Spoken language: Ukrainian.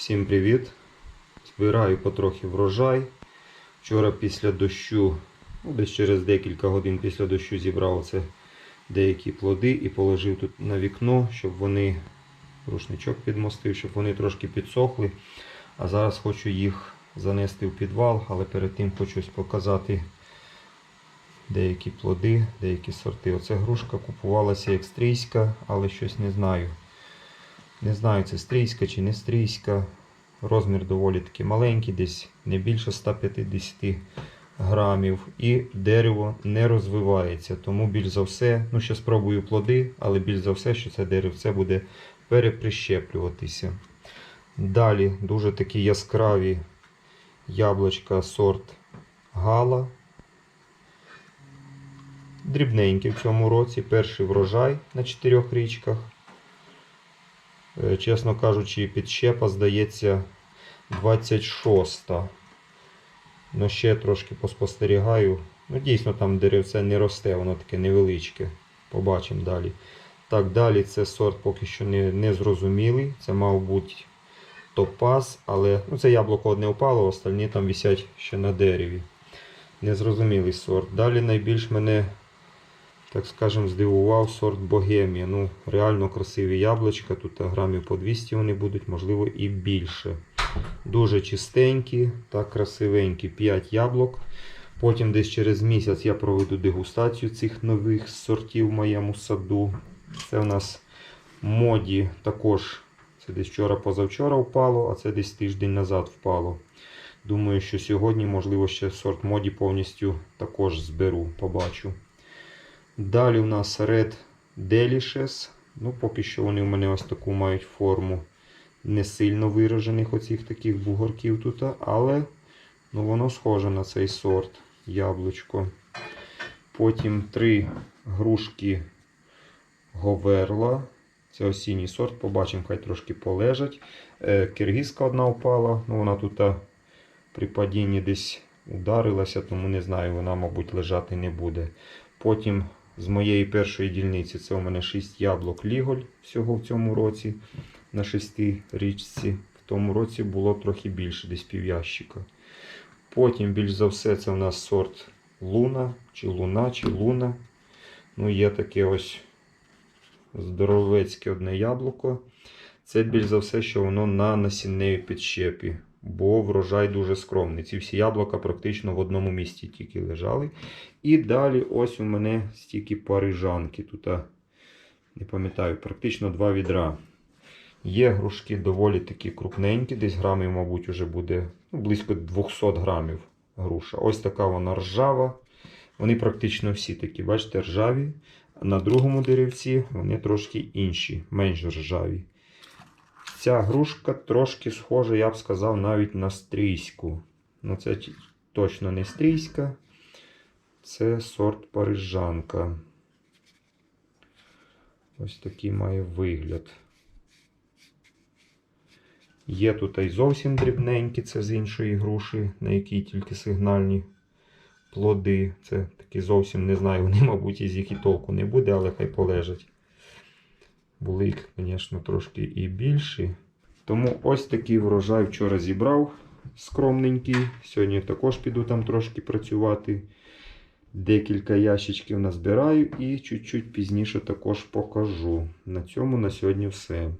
Всім привіт! Збираю потрохи врожай. Вчора після дощу, ну, десь через декілька годин після дощу зібрав це деякі плоди і положив тут на вікно, щоб вони, рушничок підмостив, щоб вони трошки підсохли. А зараз хочу їх занести в підвал, але перед тим хочу показати деякі плоди, деякі сорти. Оце грушка купувалася як стрійська, але щось не знаю. Не знаю, це стрійська чи не стрійська. Розмір доволі таки маленький, десь не більше 150 грамів. І дерево не розвивається. Тому більш за все, ну ще спробую плоди, але більш за все, що це деревце буде переприщеплюватися. Далі дуже такі яскраві яблучка сорт Гала. Дрібненькі в цьому році. Перший врожай на чотирьох річках. Е, Чесно кажучи, підщепа здається 26-та. Ну, ще трошки поспостерігаю. Ну, дійсно, там деревце не росте, воно таке невеличке. Побачимо далі. Так, далі це сорт поки що не, не зрозумілий. Це мав бути топаз, але ну, це яблуко одне впало, остальні там висять ще на дереві. Незрозумілий сорт. Далі найбільш мене так скажем, здивував сорт Богемія. Ну, реально красиві яблучка. Тут грамів по 200 вони будуть, можливо, і більше. Дуже чистенькі та красивенькі. 5 яблук. Потім десь через місяць я проведу дегустацію цих нових сортів в моєму саду. Це у нас моді також. Це десь вчора-позавчора впало, а це десь тиждень назад впало. Думаю, що сьогодні, можливо, ще сорт моді повністю також зберу, побачу. Далі у нас Red Delicious. Ну, поки що вони у мене ось таку мають форму не сильно виражених оцих таких бугорків тут, але ну, воно схоже на цей сорт яблучко. Потім три грушки Говерла. Це осінній сорт, побачимо, хай трошки полежать. Е, Киргизка одна впала, ну вона тут при падінні десь ударилася, тому не знаю, вона, мабуть, лежати не буде. Потім з моєї першої дільниці це у мене 6 яблук Ліголь всього в цьому році на 6 річці. В тому році було трохи більше, десь пів'ящика. Потім, більш за все, це у нас сорт Луна, чи Луна, чи Луна. Ну, є таке ось здоровецьке одне яблуко. Це більш за все, що воно на насінневій підщепі, бо врожай дуже скромний. Ці всі яблука практично в одному місці тільки лежали. І далі ось у мене стільки парижанки. Тут, не пам'ятаю, практично два відра. Є грушки доволі такі крупненькі, десь грамів, мабуть, вже буде ну, близько 200 грамів груша. Ось така вона ржава. Вони практично всі такі, бачите, ржаві. На другому деревці вони трошки інші, менш ржаві. Ця грушка трошки схожа, я б сказав, навіть на стрійську. Ну, це точно не стрійська. Це сорт парижанка. Ось такий має вигляд. Є тут і зовсім дрібненькі, це з іншої груші, на якій тільки сигнальні плоди. Це такі зовсім не знаю, вони, мабуть, із їх і толку не буде, але хай полежать. Були, звісно, трошки і більші. Тому ось такий врожай вчора зібрав скромненький. Сьогодні також піду там трошки працювати. Декілька ящичків назбираю і чуть-чуть пізніше також покажу. На цьому на сьогодні все.